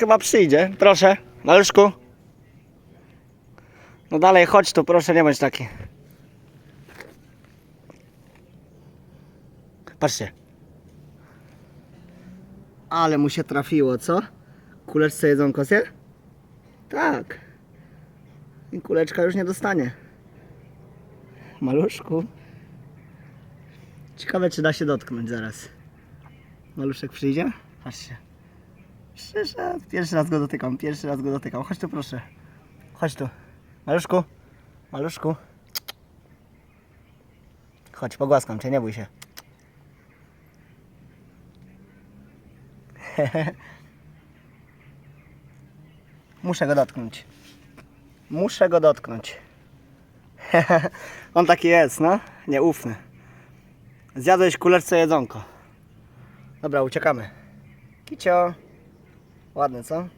chyba przyjdzie. Proszę, maluszku. No dalej, chodź tu, proszę, nie bądź taki. Patrzcie. Ale mu się trafiło, co? Kuleczce jedzonko zje? Tak. I kuleczka już nie dostanie. Maluszku. Ciekawe, czy da się dotknąć zaraz. Maluszek przyjdzie? Patrzcie. Przyszedł. Pierwszy raz go dotykam, pierwszy raz go dotykam. Chodź tu proszę. Chodź tu. Maluszku. Maluszku. Chodź, pogłaskam cię, nie bój się. Muszę go dotknąć. Muszę go dotknąć. On taki jest, no. Nieufny. Zjadłeś kuleczce jedzonko. Dobra, uciekamy. Kicio. Ładne, co?